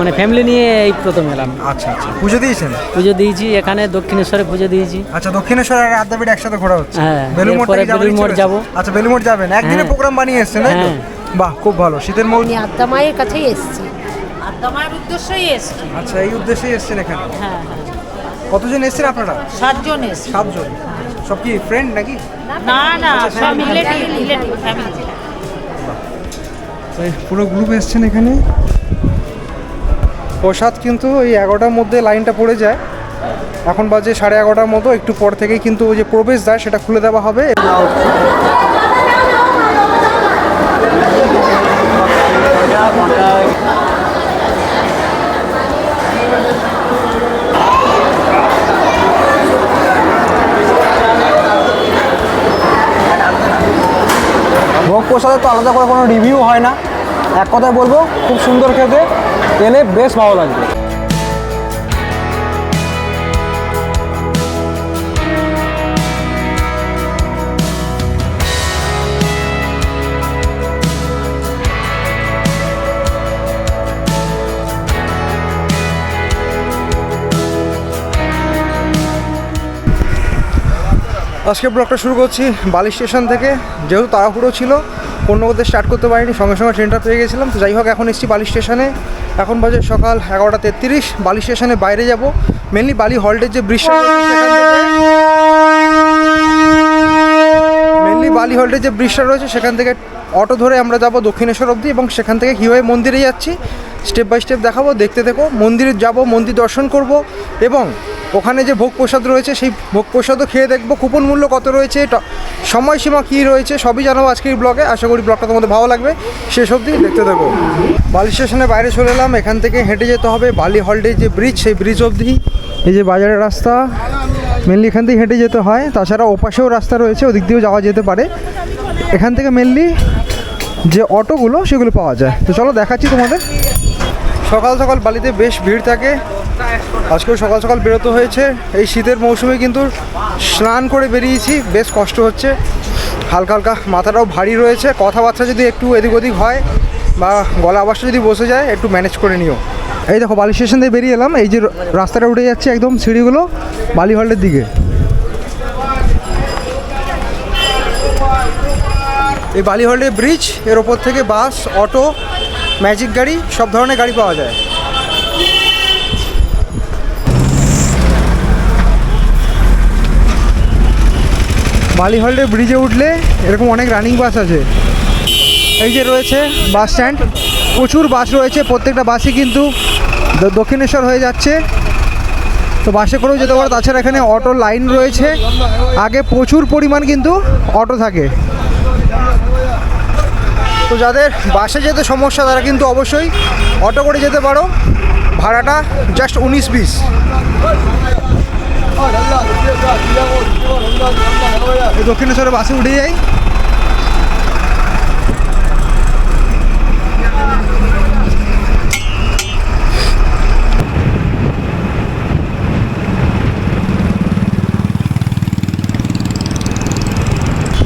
মানে ফ্যামিলি নিয়ে এই প্রথম এলাম। আচ্ছা আচ্ছা। পুজো দিয়েছেন? পুজো দিয়েছি এখানে দক্ষিণেশ্বরে পুজো দিয়েছি। আচ্ছা দক্ষিণেশ্বর আর আদ্যাপীঠ একসাথে ঘোরা হচ্ছে? হ্যাঁ, বেলুড় ইচ্ছে যাব। আচ্ছা বেলুড় মঠ যাবেন একদিনে হ্যাঁ। প্রোগ্রাম বানিয়ে এসছেন তাই তো? হ্যাঁ। বাহ খুব ভালো। শীতের মৌ আমি আদ্যা মায়ের কাছেই এসেছি। আদ্যা মায়ের উদ্দেশ্যই এসছি। আচ্ছা এই উদ্দেশ্যেই এসছেন এখানে? হ্যাঁ হ্যাঁ। কতজন এসছেন আপনারা? সাতজন এসছি। সাতজন। সব কি ফ্রেন্ড নাকি? না না আচ্ছা, সব রিলেটিভ রিলেটিভ ফ্যামিলি পুরো গ্রুপ এসছেন এখানে? প্রসাদ কিন্তু ওই এগারোটার মধ্যে লাইনটা পড়ে যায়। এখন বাজে সাড়ে এগারোটার মতো, একটু পর থেকেই কিন্তু ওই যে প্রবেশ দ্বার, সেটা খুলে দেওয়া হবে। ভোগ প্রসাদের তো আলাদা করে কোনো রিভিউ হয় না। এক কথায় বলব, খুব সুন্দর খেতে। এলে বেশ ভালো লাগবে আজকে ব্লগটা শুরু করছি বালি স্টেশন থেকে। যেহেতু তাড়াহুড়ো ছিল অন্য স্টার্ট করতে পারিনি, সঙ্গে সঙ্গে ট্রেনটা পেয়ে গেছিলাম। তো যাই হোক, এখন এসেছি বালি স্টেশনে। এখন বাজে সকাল এগারোটা তেত্রিশ, বালি স্টেশনে বাইরে যাব। মেনলি বালি হল্টের যে বৃষ্টি মেনলি বালি হল্টের যে ব্রিজটা রয়েছে, সেখান থেকে অটো ধরে আমরা যাব দক্ষিণেশ্বর অবধি এবং সেখান থেকে কীভাবে মন্দিরে যাচ্ছি। স্টেপ বাই স্টেপ দেখাবো, দেখতে দেখো, মন্দিরে যাব, মন্দির দর্শন করব, এবং ওখানে যে ভোগ প্রসাদ রয়েছে, সেই ভোগ প্রসাদও খেয়ে দেখব, কুপন মূল্য কত রয়েছে সময়সীমা কী রয়েছে, সবই জানাব আজকের ব্লগে। আশা করি ব্লগটা তোমাদের ভালো লাগবে। শেষ অবধি দেখতে দেখো বালি স্টেশনে বাইরে চলে এলাম, এখান থেকে হেঁটে যেতে হবে। বালি হল্টের যে ব্রিজ সেই ব্রিজ অবধি এই যে বাজারের রাস্তা মেনলি এখান থেকে হেঁটে যেতে হয়। তাছাড়া ওপাশেও রাস্তা রয়েছে, ওদিক দিয়েও যাওয়া যেতে পারে। এখান থেকে মেনলি যে অটোগুলো, সেগুলো পাওয়া যায়। তো চলো দেখাচ্ছি তোমাদের। সকাল সকাল বালিতে বেশ ভিড় থাকে। আজকেও সকাল সকাল বেরোতে হয়েছে। এই শীতের মৌসুমে কিন্তু স্নান করে বেরিয়েছি, বেশ কষ্ট হচ্ছে। হালকা হালকা মাথাটাও ভারী রয়েছে। কথাবার্তা যদি একটু এদিক ওদিক হয় বা গলা আওয়াজটা যদি বসে যায়, একটু ম্যানেজ করে নিও। এই দেখো, বালি স্টেশন দিয়ে বেরিয়ে এলাম। এই যে রাস্তাটা উঠে যাচ্ছে একদম সিঁড়িগুলো বালি হল্টের দিকে। এই বালি হল্টের ব্রিজের ওপর থেকে বাস অটো ম্যাজিক গাড়ি, সব ধরনের গাড়ি পাওয়া যায়। বালি হল্টের ব্রিজে উঠলে এরকম অনেক রানিং বাস আছে। এই যে রয়েছে বাস স্ট্যান্ড প্রচুর বাস রয়েছে, প্রত্যেকটা বাসই কিন্তু দক্ষিণেশ্বর হয়ে যাচ্ছে। তো বাসে করেও যেতে পারো। তাছাড়া এখানে অটো লাইন রয়েছে। আগে প্রচুর পরিমাণ কিন্তু অটো থাকে। তো যাদের বাসে যেতে সমস্যা, তারা কিন্তু অবশ্যই অটো করে যেতে পারো। ভাড়াটা জাস্ট উনিশ বিশ। দক্ষিণেশ্বরে বাসে উঠে যাই।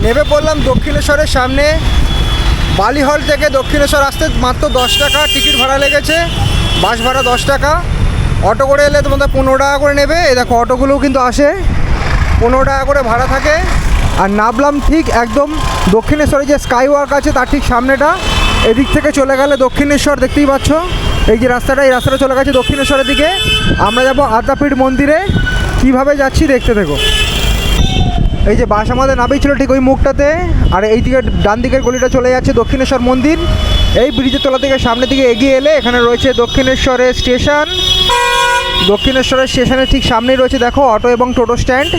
নেমে পড়লাম দক্ষিণেশ্বরের সামনে। বালিহল থেকে দক্ষিণেশ্বর আসতে মাত্র দশ টাকা, টিকিট ভাড়া লেগেছে। বাস ভাড়া দশ টাকা। অটো করে এলে তোমাদের পনেরো টাকা করে নেবে। এ দেখো, অটোগুলোও কিন্তু আসে। পনেরো টাকা করে ভাড়া থাকে। আর নামলাম ঠিক একদম দক্ষিণেশ্বরে যে স্কাই ওয়াক আছে, তার ঠিক সামনেটা। এদিক থেকে চলে গেলে দক্ষিণেশ্বর, দেখতেই পাচ্ছ। এই যে রাস্তাটা, এই রাস্তাটা চলে গেছে দক্ষিণেশ্বরের দিকে। আমরা যাব আদ্যাপীঠ মন্দিরে। কীভাবে যাচ্ছি দেখতে দেখো এই যে বাস আমাদের নামেই ছিল ঠিক ওই মুখটাতে, আর এই দিকে ডান দিকের গলিটা চলে যাচ্ছে দক্ষিণেশ্বর মন্দির। এই ব্রিজের তলা থেকে সামনের দিকে এগিয়ে এলে এখানে রয়েছে দক্ষিণেশ্বরের স্টেশন। দক্ষিণেশ্বরের স্টেশনের ঠিক সামনেই রয়েছে, দেখো, অটো এবং টোটো স্ট্যান্ড।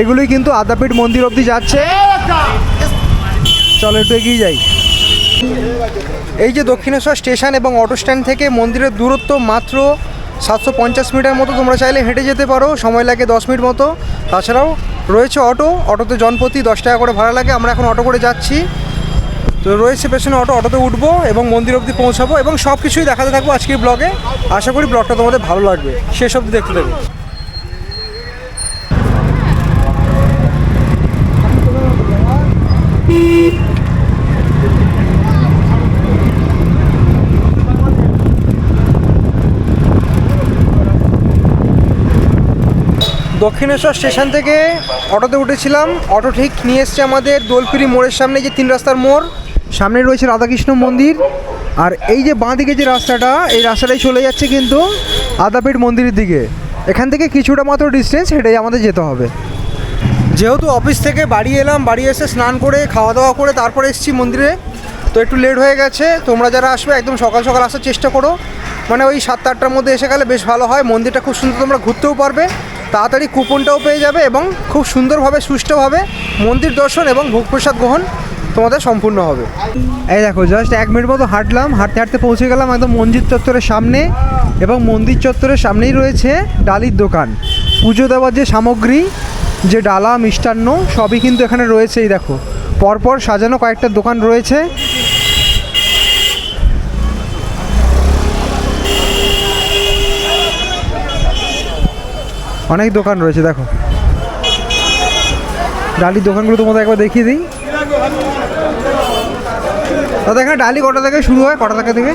এগুলোই কিন্তু আদ্যাপীঠ মন্দির অবধি যাচ্ছে। চলো একটু এগিয়ে যাই। এই যে দক্ষিণেশ্বর স্টেশন এবং অটো স্ট্যান্ড থেকে মন্দিরের দূরত্ব মাত্র সাতশো পঞ্চাশ মিটার মতো, তোমরা চাইলে হেঁটে যেতে পারো। সময় লাগে দশ মিনিট মতো। তাছাড়াও রয়েছে অটো, অটোতে জনপ্রতি দশ টাকা করে ভাড়া লাগে, আমরা এখন অটো করে যাচ্ছি। তো রয়েছে পেছনে অটো, অটোতে উঠবো এবং মন্দির অবধি পৌঁছাবো এবং সব কিছুই দেখাতে থাকব আজকের ব্লগে আশা করি ব্লগটা তোমাদের ভালো লাগবে। অবধি দেখতে দেবে দক্ষিণেশ্বর স্টেশন থেকে অটোতে উঠেছিলাম। অটো ঠিক নিয়ে এসছে আমাদের দোলপিরি মোড়ের সামনে যে তিন রাস্তার মোড়। সামনে রয়েছে রাধাকৃষ্ণ মন্দির। আর এই যে বাঁ দিকে যে রাস্তাটা, এই রাস্তাটাই চলে যাচ্ছে কিন্তু আদাপীঠ মন্দিরের দিকে। এখান থেকে কিছুটা মাত্র ডিস্টেন্স হেঁটেই আমাদের যেতে হবে। যেহেতু অফিস থেকে বাড়ি এলাম, বাড়ি এসে স্নান করে খাওয়া দাওয়া করে তারপরে এসেছি মন্দিরে। তো একটু লেট হয়ে গেছে। তোমরা যারা আসবে, একদম সকাল সকাল আসার চেষ্টা করো। মানে ওই সাতটা আটটার মধ্যে এসে গেলে বেশ ভালো হয়। মন্দিরটা খুব সুন্দর তোমরা ঘুরতেও পারবে। তাড়াতাড়ি কুপনটাও পেয়ে যাবে এবং খুব সুন্দরভাবে, সুষ্ঠুভাবে মন্দির দর্শন এবং ভোগ প্রসাদ গ্রহণ তোমাদের সম্পূর্ণ হবে। এই দেখো জাস্ট এক মিনিট মতো হাঁটলাম, হাঁটতে হাঁটতে পৌঁছে গেলাম একদম মন্দির চত্বরের সামনে এবং মন্দির চত্বরের সামনেই রয়েছে ডালির দোকান। পুজো দেওয়ার যে সামগ্রী, যে ডালা, মিষ্টান্ন, সবই কিন্তু এখানে রয়েছে, এই দেখো। পরপর সাজানো কয়েকটা দোকান রয়েছে। অনেক দোকান রয়েছে দেখো। ডালির দোকানগুলো তোমাদের একবার দেখিয়ে দিই। দাদা এখানে ডালি কটা থেকে শুরু হয়? কটা থেকে থেকে?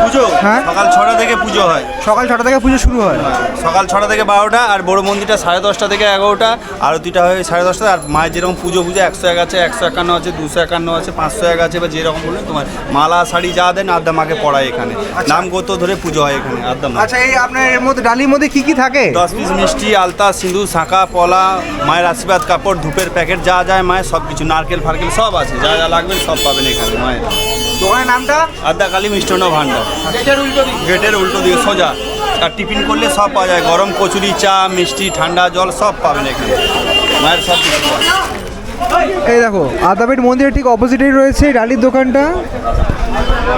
পুজো? হ্যাঁ। সকাল ছটা থেকে পুজো হয়। সকাল ছটা থেকে পুজো শুরু হয়। সকাল ছটা থেকে বারোটা আর বড় মন্দিরটা সাড়ে দশটা থেকে এগারোটা আরতিটা হয় সাড়ে দশটা আর মায়ের যেরকম পুজো পুজো একশো এক আছে একশো একান্ন আছে দুশো একান্ন আছে পাঁচশো এক আছে বা যেরকম বলুন তোমার মালা শাড়ি যা দেন আদ্যা মাকে পড়ায় এখানে। নাম গোত্র ধরে পুজো হয় এখানে আদ্যা মা। আচ্ছা এই আপনার এর মধ্যে ডালির মধ্যে কি কি থাকে? দশ পিস মিষ্টি আলতা সিঁদুর শাঁখা পলা মায়ের আশীর্বাদ কাপড় ধূপের প্যাকেট যা যায় মায়ের সব কিছু নারকেল ফারকেল সব আছে যা যা লাগবে সব পাবেন এখানে মায়ের। দোকানের নামটা? আদ্যা কালী মিষ্টান্ন ভাণ্ডার। গেটের উল্টো দিকে। সোজা। আর টিফিন করলে সব পাওয়া যায়। গরম কচুরি চা মিষ্টি ঠান্ডা জল সব পাবেন এখানে। মায়ের সব কিছু এই দেখো আদাপেট মন্দিরের ঠিক অপোজিটেই রয়েছে এই ডালির দোকানটা।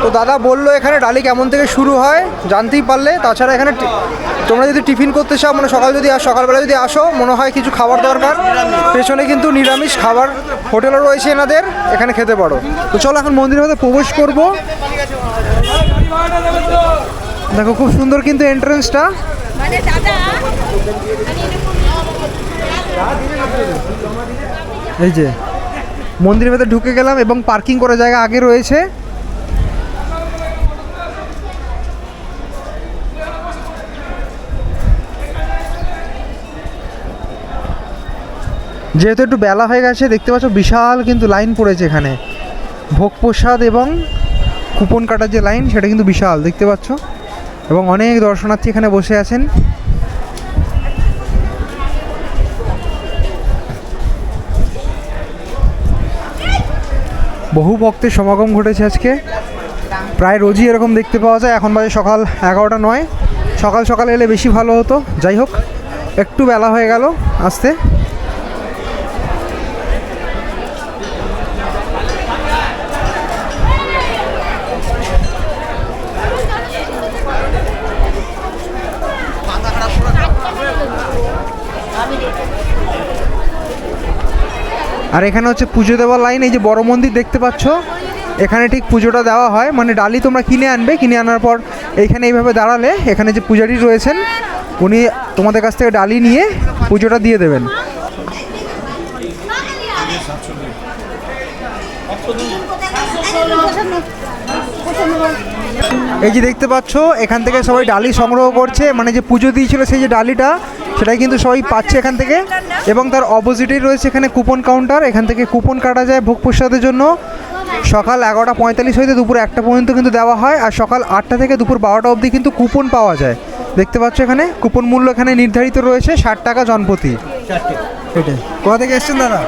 তো দাদা বলল এখানে ডালি কেমন থেকে শুরু হয়? জানতেই পারলে। তাছাড়া এখানে তোমরা যদি টিফিন করতে চাও মানে সকাল যদি আস- সকালবেলা যদি আসো মনে হয় কিছু খাবার দরকার। পেছনে কিন্তু নিরামিষ খাবার হোটেলও রয়েছে এনাদের এখানে খেতে পারো। তো চলো এখন মন্দিরের মধ্যে প্রবেশ করব। দেখো খুব সুন্দর কিন্তু এন্ট্রেন্সটা এই যে মন্দিরের ভেতরে ঢুকে গেলাম এবং পার্কিং করার জায়গা আগে রয়েছে। যেহেতু একটু বেলা হয়ে গেছে, দেখতে পাচ্ছ বিশাল কিন্তু লাইন পড়েছে এখানে। ভোগ প্রসাদ এবং কুপন কাটার যে লাইন, সেটা কিন্তু বিশাল, দেখতে পাচ্ছ? এবং অনেক দর্শনার্থী এখানে বসে আছেন। বহু ভক্তের সমাগম ঘটেছে আজকে। প্রায় রোজই এরকম দেখতে পাওয়া যায়। এখন বাজে সকাল এগারোটা নয়। সকাল সকাল এলে বেশি ভালো হতো। যাই হোক, একটু বেলা হয়ে গেল আসতে। আর এখানে হচ্ছে পুজো দেওয়ার লাইন এই যে বড় মন্দির দেখতে পাচ্ছ, এখানে ঠিক পুজোটা দেওয়া হয়। মানে ডালি তোমরা কিনে আনবে, কিনে আনার পর এইখানে এইভাবে দাঁড়ালে এখানে যে পূজারি রয়েছেন, উনি তোমাদের কাছ থেকে ডালি নিয়ে পুজোটা দিয়ে দেবেন। এই যে দেখতে পাচ্ছ, এখান থেকে সবাই ডালি সংগ্রহ করছে। মানে যে পুজো দিয়েছিল সেই যে ডালিটা সেটাই কিন্তু সবাই পাচ্ছে এখান থেকে। এবং তার অপোজিটেই রয়েছে এখানে কুপন কাউন্টার এখান থেকে কুপন কাটা যায় ভোগ প্রসাদের জন্য। সকাল এগারোটা পঁয়তাল্লিশ হইতে দুপুর একটা পর্যন্ত কিন্তু দেওয়া হয়। আর সকাল আটটা থেকে দুপুর বারোটা অবধি কিন্তু কুপন পাওয়া যায়। দেখতে পাচ্ছ এখানে কুপন মূল্য এখানে নির্ধারিত রয়েছে ষাট টাকা জনপ্রতি। কোথা থেকে এসছেন দাদা?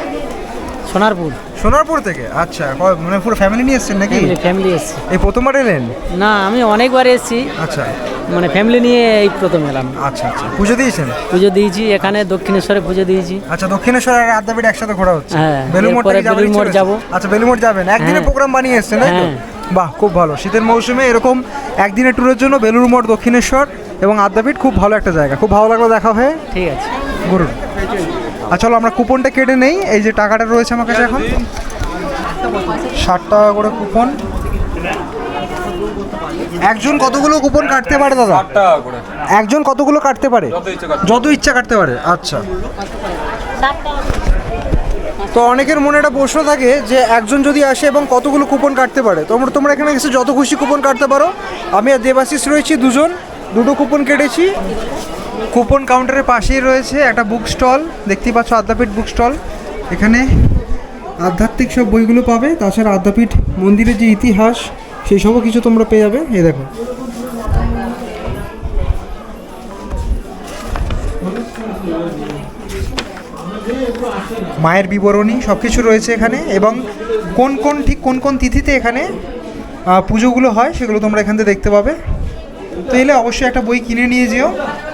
সোনারপুর। সোনারপুর থেকে? আচ্ছা মানে পুরো ফ্যামিলি নিয়ে এসছেন নাকি? ফ্যামিলি এসছি। এই প্রথমবার এলেন? না আমি অনেকবার এসেছি। আচ্ছা। মানে ফ্যামিলি নিয়ে এই প্রথম এলাম। আচ্ছা আচ্ছা। পুজো দিয়েছেন? পুজো দিয়েছি এখানে দক্ষিণেশ্বরে পুজো দিয়েছি। আচ্ছা দক্ষিণেশ্বর আর আদ্যাপীঠ একসাথে ঘোরা হচ্ছে? হ্যাঁ, এরপরে থেকে বেলুড়মঠ ইচ্ছে যাব। আচ্ছা বেলুড়মঠ যাবেন। একদিনের হ্যাঁ। প্রোগ্রাম বানিয়ে এসছেন তাই তো? হ্যাঁ। বাহ খুব ভালো। শীতের মৌসুমে এরকম একদিনের ট্যুরের জন্য বেলুড়মঠ দক্ষিণেশ্বর এবং আদ্যাপীঠ খুব ভালো একটা জায়গা। খুব ভালো লাগল দেখা হয়ে। ঠিক আছে। ঘুরুন। আর চলো আমরা কুপনটা কেটে নেই। এই যে টাকাটা রয়েছে আমার কাছে এখন। ষাট টাকা করে কুপন একজন কতগুলো কুপন কাটতে পারে দাদা? একজন কতগুলো কাটতে পারে? যত ইচ্ছা কাটতে পারে। আচ্ছা। তো অনেকের মনে একটা প্রশ্ন থাকে যে একজন যদি আসে এবং কতগুলো কুপন কাটতে পারে? তোমরা তোমরা এখানে এসে যত খুশি কুপন কাটতে পারো। আমি আর দেবাশিস রয়েছি দুজন দুটো কুপন কেটেছি। কুপন কাউন্টারের পাশেই রয়েছে একটা বুক স্টল। দেখতেই পাচ্ছ আদ্যাপীঠ বুক স্টল। এখানে আধ্যাত্মিক সব বইগুলো পাবে। তাছাড়া আদ্যাপীঠ মন্দিরের যে ইতিহাস সেই সবও কিছু তোমরা পেয়ে যাবে, এই দেখো। মায়ের বিবরণী সব কিছু রয়েছে এখানে, এবং কোন কোন ঠিক কোন কোন তিথিতে এখানে পুজোগুলো হয় সেগুলো তোমরা এখান থেকে দেখতে পাবে। তো এলে অবশ্যই একটা বই কিনে নিয়ে যেও।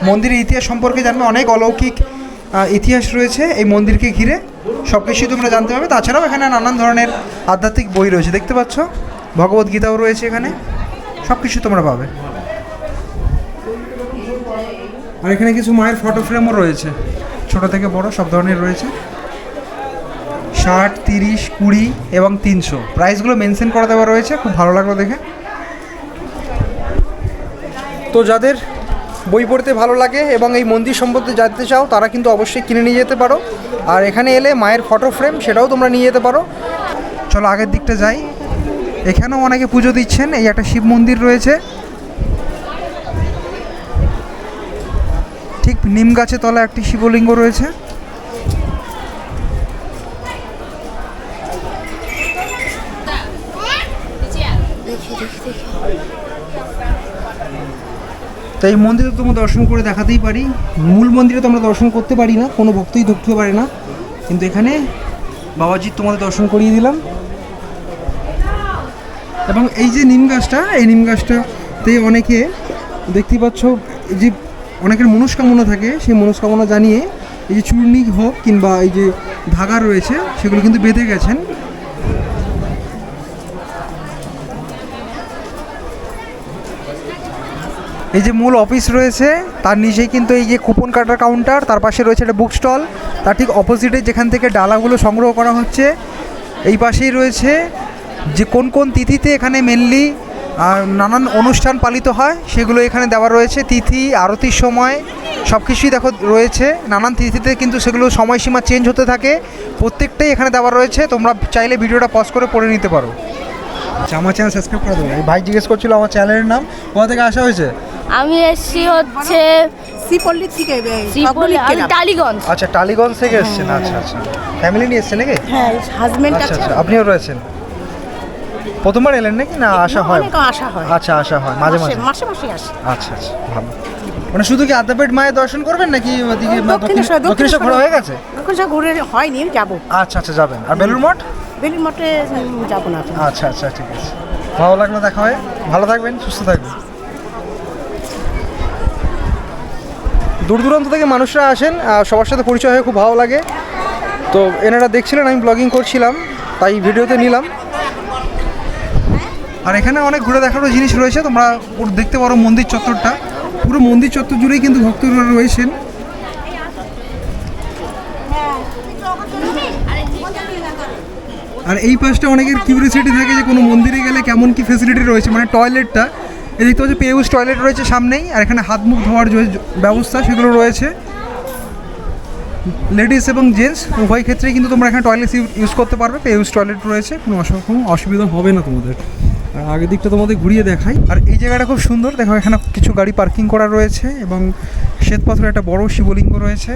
মন্দিরের ইতিহাস সম্পর্কে জানবে, অনেক অলৌকিক ইতিহাস রয়েছে এই মন্দিরকে ঘিরে। সব কিছুই তোমরা জানতে পারবে। তাছাড়াও এখানে নানান ধরনের আধ্যাত্মিক বই রয়েছে, দেখতে পাচ্ছ? ভগবত গীতাও রয়েছে এখানে। সব কিছু তোমরা পাবে। আর এখানে কিছু মায়ের ফটো ফ্রেমও রয়েছে। ছোট থেকে বড়, সব ধরনের রয়েছে। ষাট, তিরিশ, কুড়ি এবং তিনশো। প্রাইসগুলো মেনশন করা দেওয়া রয়েছে, খুব ভালো লাগল দেখে। তো যাদের বই পড়তে ভালো লাগে এবং এই মন্দির সম্বন্ধে জানতে চাও, তারা কিন্তু অবশ্যই কিনে নিয়ে যেতে পারো। আর এখানে এলে মায়ের ফটো ফ্রেম সেটাও তোমরা নিয়ে যেতে পারো। চলো আগের দিকটা যাই। এখানেও অনেকে পুজো দিচ্ছেন, এই একটা শিব মন্দির রয়েছে। ঠিক নিম গাছের তলা একটি শিবলিঙ্গ রয়েছে। তাই মন্দিরে তোমরা দর্শন করে দেখাতেই পারি। মূল মন্দিরে তোমরা দর্শন করতে পারি না, কোনো ভক্তই ঢুকতে পারে না। কিন্তু এখানে বাবাজির তোমাদের দর্শন করিয়ে দিলাম। এবং এই যে নিম গাছটা, এই নিম গাছটাতে অনেকে দেখতে পাচ্ছ যে অনেকের মনস্কামনা থাকে, সেই মনস্কামনা জানিয়ে এই যে চূর্ণি হোক কিংবা এই যে ধাগা রয়েছে, সেগুলো কিন্তু বেঁধে গেছেন। এই যে মূল অফিস রয়েছে, তার নিচেই কিন্তু এই যে কুপন কাটার কাউন্টার তার পাশে রয়েছে একটা বুক স্টল তার ঠিক অপোজিটে যেখান থেকে ডালাগুলো সংগ্রহ করা হচ্ছে, এই পাশেই রয়েছে যে কোন কোন তিথিতে এখানে মেনলি নানান অনুষ্ঠান পালিত হয় সেগুলো এখানে দেওয়া রয়েছে। তিথি আরতির সময় সব কিছুই দেখো রয়েছে। নানান তিথিতে কিন্তু সেগুলো সময়সীমা চেঞ্জ হতে থাকে। প্রত্যেকটাই এখানে দেওয়া রয়েছে। তোমরা চাইলে ভিডিওটা পজ করে পড়ে নিতে পারো। আচ্ছা আমার চ্যানেল সাবস্ক্রাইব করে দেবো ভাই জিজ্ঞেস করছিল আমার চ্যানেলের নাম। কোথা থেকে আসা হয়েছে? আমি এসছি হচ্ছে শ্রীপল্লী থেকে আমি টালিগঞ্জ। আচ্ছা টালিগঞ্জ থেকে এসেছেন। আচ্ছা আচ্ছা। ফ্যামিলি নিয়ে এসেছেন নাকি? হ্যাঁ হাজবেন্ড আচ্ছা আচ্ছা আপনিও রয়েছেন। প্রথমবার এলেন নাকি? না আসা হয়? অনেক আসা হয়। আচ্ছা আসা হয় মাঝে মাঝে। মাসে মাসে আসে। আচ্ছা আচ্ছা ভালো। মানে শুধু কি আদ্যাপীঠ মায়ের দর্শন করবেন নাকি ওদিকে দক্ষিণেশ্বর দক্ষিণেশ্বর ঘোরা হয়ে গেছে? সব ঘুরে হয়নি যাব। আচ্ছা আচ্ছা যাবেন। আর বেলুর মঠ? বেলুর মঠে যাব না। আচ্ছা আচ্ছা ঠিক আছে। ভালো লাগল দেখা হয়। ভালো থাকবেন সুস্থ থাকবেন। দূর দূরান্ত থেকে মানুষরা আসেন সবার সাথে পরিচয় হয়ে খুব ভালো লাগে। তো এনারা দেখছিলেন আমি ব্লগিং করছিলাম তাই ভিডিওতে নিলাম। আর এখানে অনেক ঘুরে দেখারও জিনিস রয়েছে, তোমরা দেখতে পারো মন্দির চত্বরটা। পুরো মন্দির চত্বর জুড়েই কিন্তু ভক্তরা রয়েছেন। আর এই পাশটা অনেকের কিউরিয়াসিটি থাকে যে কোনো মন্দিরে গেলে কেমন কি ফেসিলিটি রয়েছে মানে টয়লেটটা এই দেখতে পাচ্ছি পেউস টয়লেট রয়েছে সামনেই, আর এখানে হাত মুখ ধোয়ার যে ব্যবস্থা সেগুলো রয়েছে। লেডিস এবং জেন্টস উভয় ক্ষেত্রেই কিন্তু তোমরা এখানে টয়লেট ইউজ করতে পারবে পেউস টয়লেট রয়েছে, কোনো অসুবিধা হবে না তোমাদের। আর আগের দিকটা তোমাদের ঘুরিয়ে দেখাই। আর এই জায়গাটা খুব সুন্দর। দেখো, এখানে কিছু গাড়ি পার্কিং করা রয়েছে এবং শ্বেতপাথরের একটা বড় শিবলিঙ্গ রয়েছে।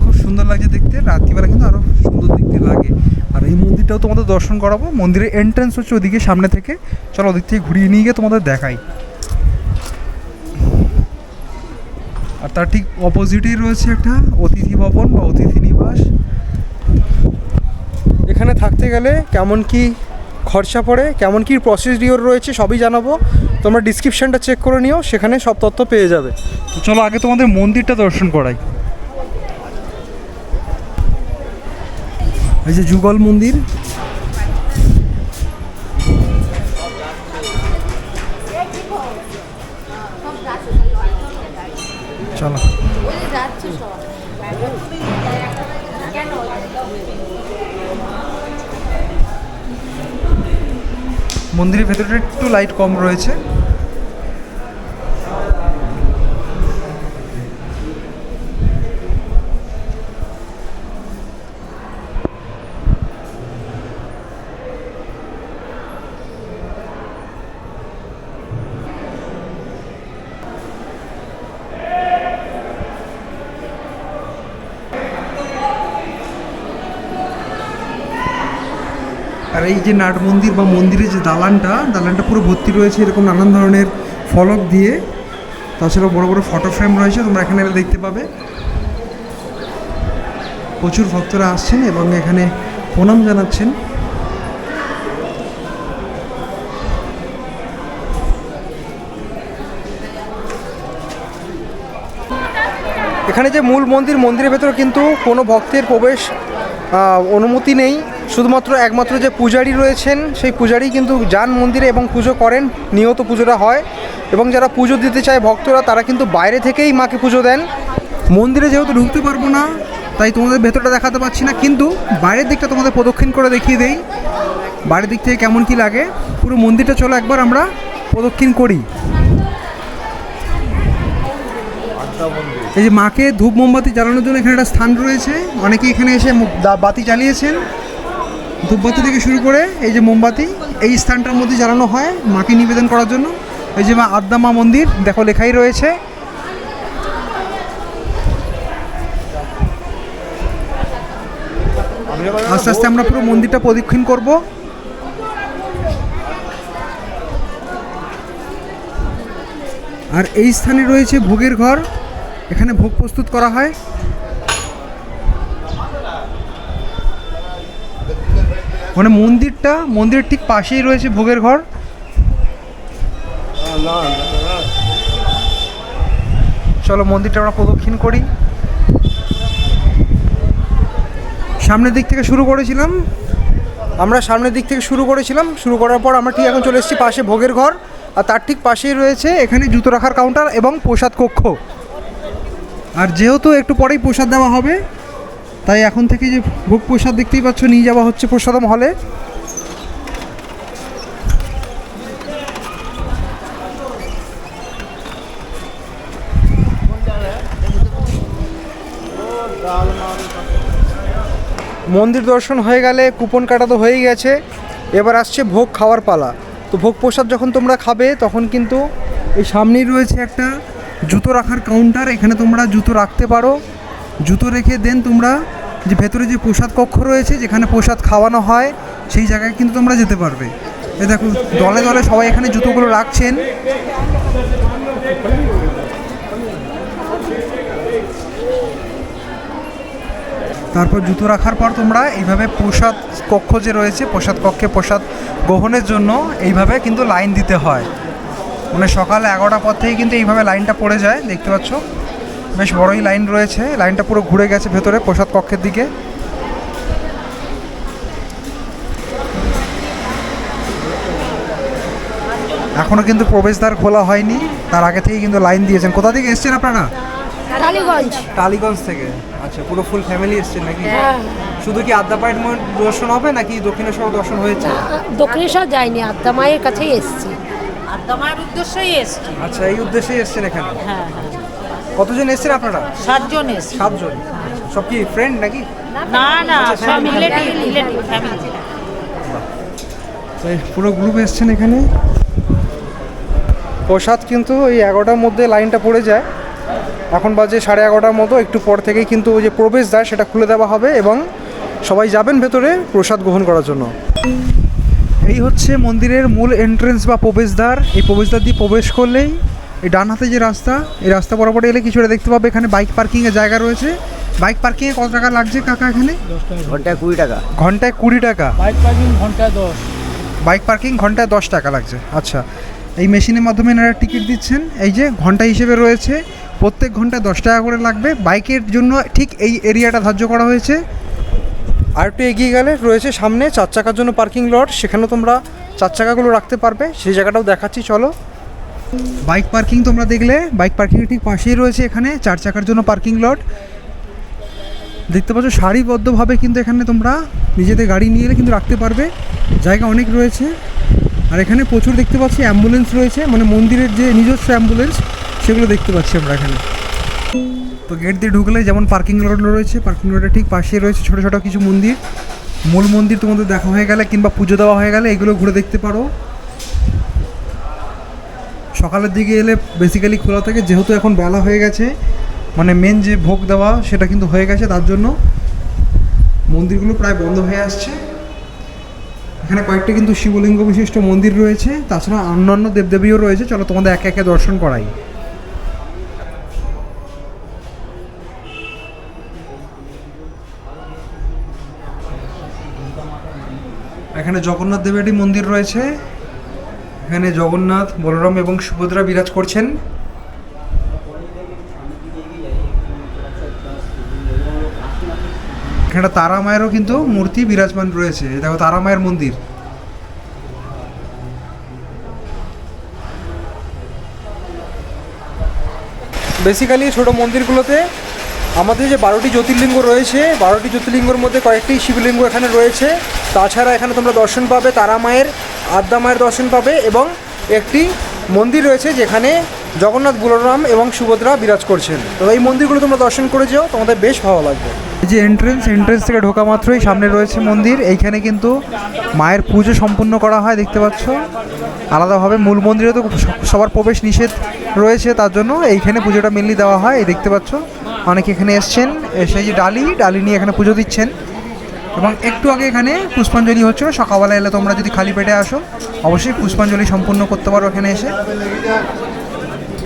খুব সুন্দর লাগছে দেখতে। রাত্রিবেলা কিন্তু আরও সুন্দর দেখতে লাগে। আর এই মন্দিরটাও তোমাদের দর্শন করাবো। মন্দিরের এন্ট্রান্স হচ্ছে ওদিকে সামনে থেকে। চলো ওদিক থেকে ঘুরিয়ে নিয়ে গিয়ে তোমাদের দেখাই। আর তার ঠিক অপোজিটেই রয়েছে একটা অতিথি ভবন বা অতিথি নিবাস। এখানে থাকতে গেলে কেমন কি খরচা পড়ে কেমন কি প্রসিডিওর রয়েছে সবই জানাব। তোমরা ডিসক্রিপশানটা চেক করে নিও সেখানে সব তথ্য পেয়ে যাবে। তো চলো আগে তোমাদের মন্দিরটা দর্শন করাই। এই যে যুগল মন্দির। চলো। মন্দিরের ভেতরটা একটু লাইট কম রয়েছে। এই যে নাট মন্দির বা মন্দিরের যে দালানটা দালানটা পুরো ভর্তি রয়েছে এরকম নানান ধরনের ফলক দিয়ে। তাছাড়া বড় বড় ফটো ফ্রেম রয়েছে, তোমরা এখানে দেখতে পাবে। প্রচুর ভক্তরা আসছেন এবং এখানে প্রণাম জানাচ্ছেন। এখানে যে মূল মন্দির, মন্দিরের ভেতরে কিন্তু কোনো ভক্তের প্রবেশ অনুমতি নেই। শুধুমাত্র একমাত্র যে পূজারি রয়েছেন, সেই পূজারি কিন্তু যান মন্দিরে এবং পুজো করেন, নিয়ত পুজোটা হয়। এবং যারা পুজো দিতে চায় ভক্তরা, তারা কিন্তু বাইরে থেকেই মাকে পুজো দেন। মন্দিরে যেহেতু ঢুকতে পারব না, তাই তোমাদের ভেতরটা দেখাতে পারছি না, কিন্তু বাইরের দিকটা তোমাদের প্রদক্ষিণ করে দেখিয়ে দেই। বাইরের দিক থেকে কেমন কি লাগে, পুরো মন্দিরটা চলো একবার আমরা প্রদক্ষিণ করি। এই যে মাকে ধূপ মোমবাতি জ্বালানোর জন্য এখানে একটা স্থান রয়েছে অনেকে এখানে এসে বাতি জ্বালিয়েছেন। ধূপবাতি থেকে শুরু করে এই যে মোমবাতি, এই স্থানটার মধ্যে জ্বালানো হয় মাকে নিবেদন করার জন্য। এই যে মা আদ্যা মা মন্দির, দেখো লেখাই রয়েছে। আস্তে আস্তে আমরা পুরো মন্দিরটা প্রদক্ষিণ করব। আর এই স্থানে রয়েছে ভোগের ঘর। এখানে ভোগ প্রস্তুত করা হয়। মানে মন্দিরটা, মন্দিরের ঠিক পাশেই রয়েছে ভোগের ঘর। চলো মন্দিরটা আমরা প্রদক্ষিণ করি। সামনের দিক থেকে শুরু করেছিলাম। আমরা সামনের দিক থেকে শুরু করেছিলাম। শুরু করার পর আমরা ঠিক এখন চলে এসেছি পাশে ভোগের ঘর। আর তার ঠিক পাশেই রয়েছে এখানে জুতো রাখার কাউন্টার এবং প্রসাদ কক্ষ। আর যেহেতু একটু পরেই প্রসাদ দেওয়া হবে তাই এখন থেকে যে ভোগ প্রসাদ দেখতেই পাচ্ছ, নিয়ে যাওয়া হচ্ছে প্রসাদম হলে মন্দির দর্শন হয়ে গেলে কুপন কাটা তো হয়েই গেছে। এবার আসছে ভোগ খাওয়ার পালা। তো ভোগ প্রসাদ যখন তোমরা খাবে, তখন কিন্তু এই সামনেই রয়েছে একটা জুতো রাখার কাউন্টার এখানে তোমরা জুতো রাখতে পারো। জুতো রেখে দেন তোমরা, যে ভেতরে যে প্রসাদ কক্ষ রয়েছে, যেখানে প্রসাদ খাওয়ানো হয়, সেই জায়গায় কিন্তু তোমরা যেতে পারবে। এ দেখো, দলে দলে সবাই এখানে জুতোগুলো রাখছেন। তারপর জুতো রাখার পর তোমরা এইভাবে প্রসাদ কক্ষ যে রয়েছে, প্রসাদ কক্ষে প্রসাদ গ্রহণের জন্য এইভাবে কিন্তু লাইন দিতে হয়। মানে সকাল এগারোটা পর থেকে কিন্তু এইভাবে লাইনটা পড়ে যায়, দেখতে পাচ্ছ? বেশ বড়ই লাইন রয়েছে। লাইনটা পুরো ঘুরে গেছে ভেতরে প্রসাদ কক্ষের দিকে। এখনও কিন্তু প্রবেশদ্বার খোলা হয়নি। তার আগে থেকেই কিন্তু লাইন দিয়েছেন। কোথা থেকে এসছেন আপনারা? টালিগঞ্জ। টালিগঞ্জ থেকে। আচ্ছা পুরো ফুল ফ্যামিলি এসছেন নাকি? শুধু কি আদ্যা আদ্যাপাইট দর্শন হবে নাকি দক্ষিণেশ্বর দর্শন হয়েছে? দক্ষিণেশ্বর যাইনি আদ্যা মায়ের কাছেই এসছি। আর তোমার উদ্দেশ্যই এসছি। আচ্ছা এই উদ্দেশ্যেই এসছেন এখানে? হ্যাঁ হ্যাঁ। কতজন এসছেন আপনারা? সাতজন এসছি। সাতজন। সব কি ফ্রেন্ড নাকি? না না আচ্ছা, সব রিলেটিভ রিলেটিভ ফ্যামিলি পুরো গ্রুপ এসছেন এখানে? প্রসাদ কিন্তু ওই এগারোটার মধ্যে লাইনটা পড়ে যায়। এখন বাজে সাড়ে এগারোটার মতো একটু পর থেকেই কিন্তু ওই যে প্রবেশদ্বার সেটা খুলে দেওয়া হবে এবং সবাই যাবেন ভেতরে প্রসাদ গ্রহণ করার জন্য। এই হচ্ছে মন্দিরের মূল এন্ট্রেন্স বা প্রবেশদ্বার। এই প্রবেশদ্বার দিয়ে প্রবেশ করলেই এই ডান হাতে যে রাস্তা এই রাস্তা বরাবর এলে কিছুটা দেখতে পাবে। এখানে বাইক পার্কিংয়ের জায়গা রয়েছে। বাইক পার্কিংয়ে কত টাকা লাগছে কাকা এখানে? ঘন্টায় কুড়ি টাকা। ঘন্টায় কুড়ি টাকা। বাইক পার্কিং ঘন্টায় দশ। বাইক পার্কিং ঘন্টায় দশ টাকা লাগছে। আচ্ছা এই মেশিনের মাধ্যমে এনারা টিকিট দিচ্ছেন। এই যে ঘণ্টা হিসেবে রয়েছে প্রত্যেক ঘন্টায় দশ টাকা করে লাগবে। বাইকের জন্য ঠিক এই এরিয়াটা ধার্য করা হয়েছে। আর একটু এগিয়ে গেলে রয়েছে সামনে চার চাকার জন্য পার্কিং লট। সেখানেও তোমরা চার চাকাগুলো রাখতে পারবে। সেই জায়গাটাও দেখাচ্ছি চলো। বাইক পার্কিং তোমরা দেখলে। বাইক পার্কিংয়ের ঠিক পাশেই রয়েছে এখানে, চার চাকার জন্য পার্কিং লট। দেখতে পাচ্ছ, সারিবদ্ধভাবে কিন্তু এখানে তোমরা নিজেদের গাড়ি নিয়ে এলে কিন্তু রাখতে পারবে। জায়গা অনেক রয়েছে। আর এখানে প্রচুর দেখতে পাচ্ছি অ্যাম্বুলেন্স রয়েছে। মানে মন্দিরের যে নিজস্ব অ্যাম্বুলেন্স, সেগুলো দেখতে পাচ্ছি আমরা এখানে। তো গেট দিয়ে ঢুকলে যেমন পার্কিং লট রয়েছে, পার্কিং লটের ঠিক পাশে রয়েছে ছোটো ছোটো কিছু মন্দির। মূল মন্দির তোমাদের দেখা হয়ে গেলে কিংবা পুজো দেওয়া হয়ে গেলে এগুলো ঘুরে দেখতে পারো। সকালের দিকে এলে বেসিক্যালি খোলা থাকে, যেহেতু এখন বেলা হয়ে গেছে মানে মেন যে ভোগ দেওয়া সেটা কিন্তু হয়ে গেছে, তার জন্য মন্দিরগুলো প্রায় বন্ধ হয়ে আসছে। এখানে কয়েকটা কিন্তু শিবলিঙ্গ বিশিষ্ট মন্দির রয়েছে, তাছাড়া অন্যান্য দেবদেবীও রয়েছে, চলো তোমাদের একে একে দর্শন করাই। এখানে জগন্নাথ দেবের একটি মন্দির রয়েছে এখানে জগন্নাথ, বলরাম এবং সুভদ্রা বিরাজ করছেন। এখানে তারা মায়েরও কিন্তু মূর্তি বিরাজমান রয়েছে। দেখো, তারা মায়ের মন্দির। বেসিক্যালি ছোট মন্দিরগুলোতে আমাদের যে বারোটি জ্যোতির্লিঙ্গ রয়েছে, বারোটি জ্যোতির্লিঙ্গর মধ্যে কয়েকটি শিবলিঙ্গ এখানে রয়েছে। তাছাড়া এখানে তোমরা দর্শন পাবে তারা মায়ের আদ্যা মায়ের দর্শন পাবে এবং একটি মন্দির রয়েছে যেখানে জগন্নাথ বলরাম এবং সুভদ্রা বিরাজ করছেন। তো এই মন্দিরগুলো তোমরা দর্শন করে যেও, তোমাদের বেশ ভালো লাগবে। এই যে এন্ট্রেন্স এন্ট্রেন্স থেকে ঢোকা মাত্রই সামনে রয়েছে মন্দির। এইখানে কিন্তু মায়ের পুজো সম্পূর্ণ করা হয়, দেখতে পাচ্ছ। আলাদাভাবে মূল মন্দিরে তো সবার প্রবেশ নিষেধ রয়েছে, তার জন্য এইখানে পুজোটা মেনলি দেওয়া হয়। এই দেখতে পাচ্ছ, অনেকে এখানে এসছেন। এসে যে ডালি ডালি নিয়ে এখানে পুজো দিচ্ছেন। এবং একটু আগে এখানে পুষ্পাঞ্জলি হচ্ছিল। সকালবেলা এলে তোমরা যদি খালি পেটে আসো অবশ্যই পুষ্পাঞ্জলি সম্পূর্ণ করতে পারো এখানে এসে।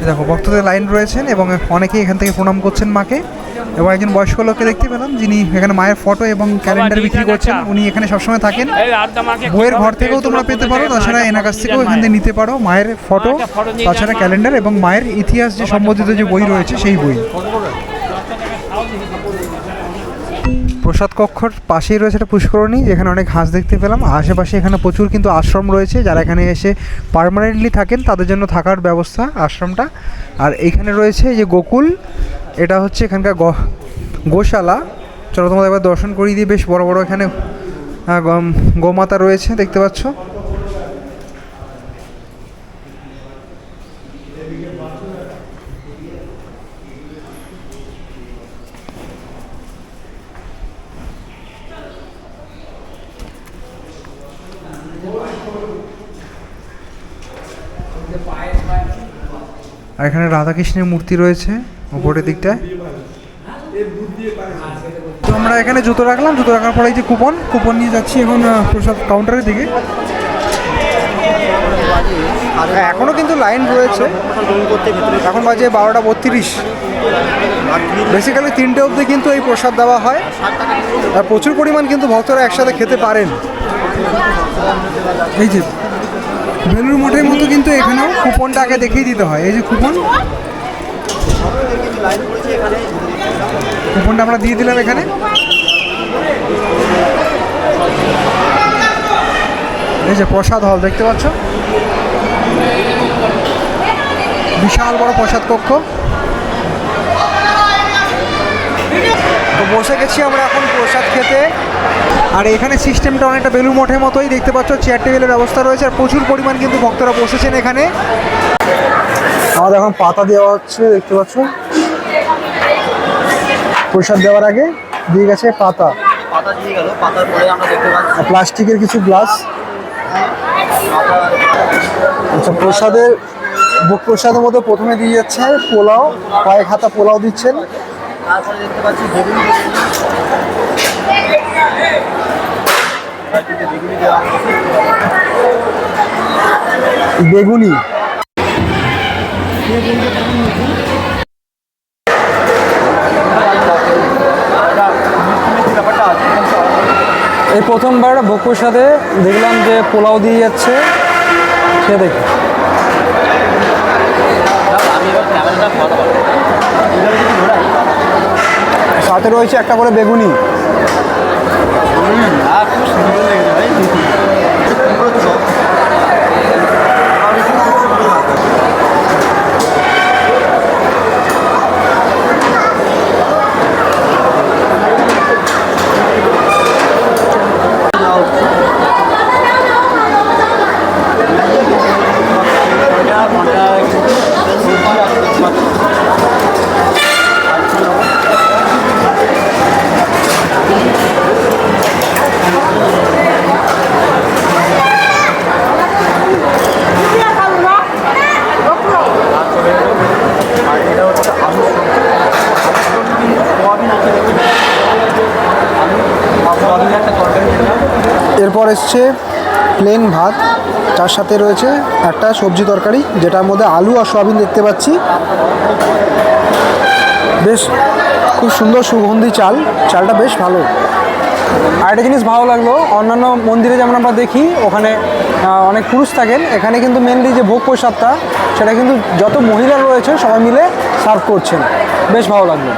দেখো ভক্তদের লাইন রয়েছেন এবং অনেকেই এখান থেকে প্রণাম করছেন মাকে। এবং একজন বয়স্ক লোককে দেখতে পেলাম যিনি এখানে মায়ের ফটো এবং ক্যালেন্ডার বিক্রি করছেন। উনি এখানে সবসময় থাকেন। বইয়ের ঘর থেকেও তোমরা পেতে পারো তাছাড়া এনার কাছ থেকেও এখান থেকে নিতে পারো। মায়ের ফটো তাছাড়া ক্যালেন্ডার এবং মায়ের ইতিহাস যে সম্বন্ধিত যে বই রয়েছে সেই বই। প্রসাদ কক্ষর পাশেই রয়েছে একটা পুষ্করণী, যেখানে অনেক হাঁস দেখতে পেলাম। আশেপাশে এখানে প্রচুর কিন্তু আশ্রম রয়েছে। যারা এখানে এসে পারমানেন্টলি থাকেন, তাদের জন্য থাকার ব্যবস্থা, আশ্রমটা। আর এখানে রয়েছে যে গোকুল, এটা হচ্ছে এখানকার গোশালা। চলো তোমাদের একবার দর্শন করিয়ে দিই। বেশ বড় বড় এখানে গোমাতা রয়েছে, দেখতে পাচ্ছ। আর এখানে রাধাকৃষ্ণের মূর্তি রয়েছে উপরের দিকটায়। তো আমরা এখানে জুতো রাখলাম, জুতো রাখার পরে এই যে কুপন কুপন নিয়ে যাচ্ছি এখন প্রসাদ কাউন্টারের দিকে। হ্যাঁ এখনও কিন্তু লাইন রয়েছে। এখন বাজে বারোটা বত্রিশ। বেসিক্যালি তিনটে অবধি কিন্তু এই প্রসাদ দেওয়া হয়। আর প্রচুর পরিমাণ কিন্তু ভক্তরা একসাথে খেতে পারেন। এই যে বেলুর মঠের মতো কিন্তু এখানেও কুপনটা আগে দেখিয়ে দিতে হয়। এই যে কুপন। কুপনটা আমরা দিয়ে দিলাম এখানে। এই যে প্রসাদ হল, দেখতে পাচ্ছ? বিশাল বড় প্রসাদ কক্ষ। তো বসে গেছি আমরা এখন প্রসাদ খেতে। আর এখানে সিস্টেমটা অনেকটা বেলুর মঠের মতোই দেখতে পাচ্ছ চেয়ার টেবিলের ব্যবস্থা রয়েছে। আর প্রচুর পরিমাণ কিন্তু ভক্তরা বসেছেন এখানে। আমাদের এখন পাতা দেওয়া হচ্ছে দেখতে পাচ্ছ। প্রসাদ দেওয়ার আগে দিয়ে গেছে পাতা। পাতা দিয়ে গেল পাতার পরে আমরা দেখতে পাচ্ছি। প্লাস্টিকের কিছু গ্লাস। আচ্ছা প্রসাদের প্রসাদের মধ্যে প্রথমে দিয়ে যাচ্ছে পোলাও কয়েক হাতা পোলাও দিচ্ছেন। তারপরে দেখতে পাচ্ছি বেগুন বেগুনি। এই প্রথমবার ভোগ প্রসাদে দেখলাম যে পোলাও দিয়ে যাচ্ছে। সে দেখি। সাথে রয়েছে একটা করে বেগুনি। আর খুব সুন্দর লেগেছে ভাই। এরপর এসছে প্লেন ভাত, তার সাথে রয়েছে একটা সবজি তরকারি, যেটার মধ্যে আলু আর সয়াবিন দেখতে পাচ্ছি। বেশ খুব সুন্দর সুগন্ধি চাল, চালটা বেশ ভালো। আর একটা জিনিস ভালো লাগল, অন্যান্য মন্দিরে যেমন আমরা দেখি, ওখানে অনেক পুরুষ থাকেন, এখানে কিন্তু মেনলি যে ভোগ প্রসাদটা, সেটা কিন্তু যত মহিলা রয়েছে, সবাই মিলে সার্ভ করছেন। বেশ ভালো লাগল।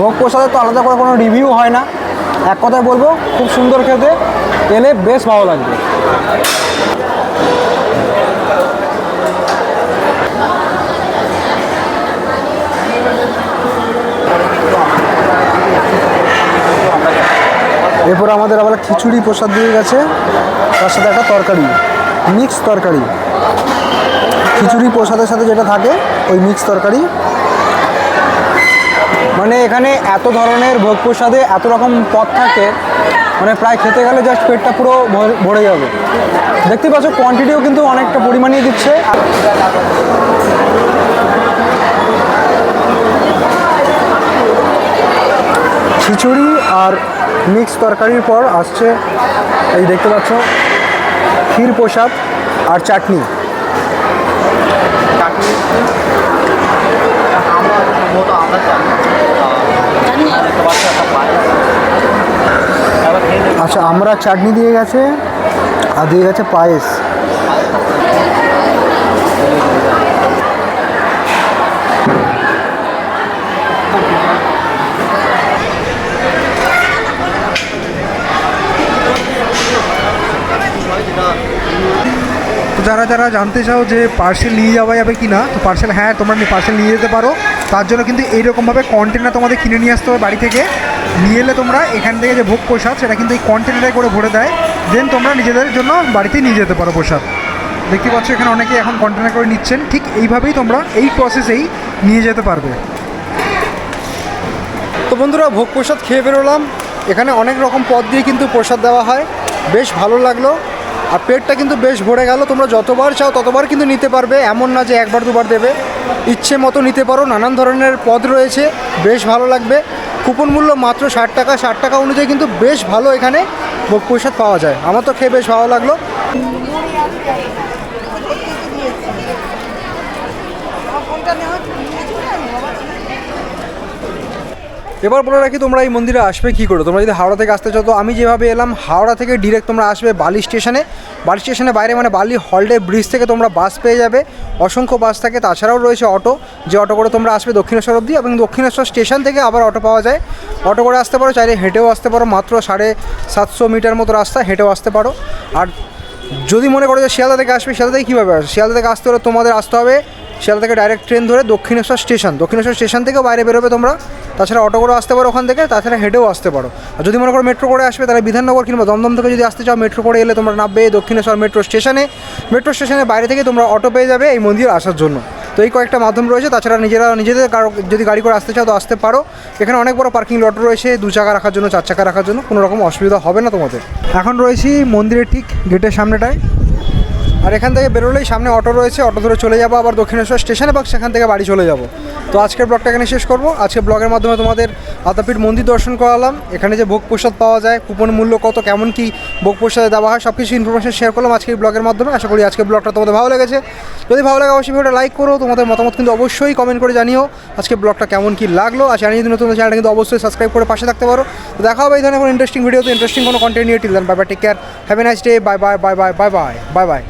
ভোগ প্রসাদের তো আলাদা করে কোনো রিভিউ হয় না। এক কথায় বলব, খুব সুন্দর খেতে এলে বেশ ভালো লাগবে। এরপর আমাদের আবার খিচুড়ি প্রসাদ দিয়ে গেছে। তার সাথে একটা তরকারি মিক্স তরকারি। খিচুড়ি প্রসাদের সাথে যেটা থাকে, ওই মিক্স তরকারি। মানে এখানে এত ধরনের ভোগ প্রসাদে এত রকম পদ থাকে মানে প্রায় খেতে গেলে জাস্ট পেটটা পুরো ভর- যাবে। দেখতে পাচ্ছ কোয়ান্টিটিও কিন্তু অনেকটা পরিমাণে দিচ্ছে। খিচুড়ি আর মিক্স তরকারির পর আসছে এই দেখতে পাচ্ছ, ক্ষীর প্রসাদ আর চাটনি। আচ্ছা আমরা চাটনি দিয়ে গেছে আর দিয়ে গেছে পায়েস। যারা যারা জানতে চাও যে পার্সেল নিয়ে যাওয়া যাবে কি না তো পার্সেল হ্যাঁ তোমরা পার্সেল নিয়ে যেতে পারো। তার জন্য কিন্তু এইরকমভাবে কন্টেনার তোমাদের কিনে নিয়ে আসতে হবে বাড়ি থেকে। নিয়ে এলে তোমরা এখান থেকে যে ভোগ প্রসাদ, সেটা কিন্তু এই কন্টেনারে করে ভরে দেয়। দেন তোমরা নিজেদের জন্য বাড়িতে নিয়ে যেতে পারো প্রসাদ। দেখতে পাচ্ছ এখানে অনেকে এখন কন্টেনার করে নিচ্ছেন। ঠিক এইভাবেই তোমরা এই প্রসেসেই নিয়ে যেতে পারবে। তো বন্ধুরা, ভোগ প্রসাদ খেয়ে বেরোলাম। এখানে অনেক রকম পদ দিয়ে কিন্তু প্রসাদ দেওয়া হয়। বেশ ভালো লাগল। আর পেটটা কিন্তু বেশ ভরে গেল। তোমরা যতবার চাও ততবার কিন্তু নিতে পারবে। এমন না যে একবার দুবার দেবে। ইচ্ছে মতো নিতে পারো। নানান ধরনের পদ রয়েছে। বেশ ভালো লাগবে। কুপন মূল্য মাত্র ষাট টাকা। ষাট টাকা অনুযায়ী কিন্তু বেশ ভালো এখানে ভোগ প্রসাদ পাওয়া যায়। আমার তো খেয়ে বেশ ভালো লাগল। এবার বলে রাখি, তোমরা এই মন্দিরে আসবে কী করে? তোমরা যদি হাওড়া থেকে আসতে চাও, তো আমি যেভাবে এলাম, হাওড়া থেকে ডিরেক্ট তোমরা আসবে বালি স্টেশনে। বালি স্টেশনের বাইরে মানে বালি হলডে ব্রিজ থেকে তোমরা বাস পেয়ে যাবে। অসংখ্য বাস থাকে, তাছাড়াও রয়েছে অটো যে অটো করে তোমরা আসবে দক্ষিণেশ্বর অবধি এবং দক্ষিণেশ্বর স্টেশন থেকে আবার অটো পাওয়া যায়। অটো করে আসতে পারো, চাইলে হেঁটেও আসতে পারো, মাত্র সাড়ে সাতশো মিটার মতো রাস্তা হেঁটেও আসতে পারো। আর যদি মনে করো যে শিয়ালদা থেকে আসবে শিয়ালদা থেকে কীভাবে আসবে? শিয়ালদা থেকে আসতে হলে তোমাদের আসতে হবে শিয়ালদা থেকে ডাইরেক্ট ট্রেন ধরে দক্ষিণেশ্বর স্টেশন দক্ষিণেশ্বর স্টেশন থেকেও বাইরে বেরোবে তোমরা। তাছাড়া অটো করে আসতে পারো ওখান থেকে, তাছাড়া হেঁটেও আসতে পারো। আর যদি মনে করো মেট্রো করে আসবে, তাহলে বিধাননগর কিংবা দমদম থেকে যদি আসতে চাও মেট্রো করে এলে তোমরা নামবে দক্ষিণেশ্বর মেট্রো স্টেশনে মেট্রো স্টেশনের বাইরে থেকে তোমরা অটো পেয়ে যাবে এই মন্দির আসার জন্য। তো এই কয়েকটা মাধ্যম রয়েছে, তাছাড়া নিজেরা, নিজেদের যদি গাড়ি করে আসতে চাও তো আসতে পারো। এখানে অনেক বড় পার্কিং লট রয়েছে, দু চাকা রাখার জন্য, চার চাকা রাখার জন্য, কোনো রকম অসুবিধা হবে না তোমাদের। এখন রয়েছি মন্দিরের ঠিক গেটের সামনেটায়। আর এখান থেকে বেরোলেই সামনে অটো রয়েছে, অটো ধরে চলে যাব আবার দক্ষিণেশ্বর স্টেশনে বা সেখান থেকে বাড়ি চলে যাব। তো আজকের ব্লগটা এখানে শেষ করব। আজকে ব্লগের মাধ্যমে তোমাদের আতাপীঠ মন্দির দর্শন করালাম। এখানে যে ভোগ প্রসাদ পাওয়া যায়, কুপন মূল্য কত, কেমন কি ভোগ প্রসাদে দেওয়া হয় সব কিছু ইনফরমেশন শেয়ার করলাম আজকের ব্লগের মাধ্যমে। আশা করি আজকের ব্লগটা তোমাদের ভালো লেগেছে। যদি ভালো লাগে অবশ্যই ভিডিওটা লাইক করো, তোমাদের মতামত কিন্তু অবশ্যই কমেন্ট করে জানিও। আজকে ব্লগটা কেমন কি লাগল, আর চ্যানেল যদি নতুন চ্যানেলটা কিন্তু অবশ্যই সাবস্ক্রাইব করে পাশে থাকতে পারো। তো দেখা হবে এই ধরনের কোনো ইন্টারেস্টিং ভিডিওতে ইন্টারেস্টিং কোনো কন্টেন্ট নিয়ে। Till then bye bye take care have a nice day bye bye bye bye bye bye bye bye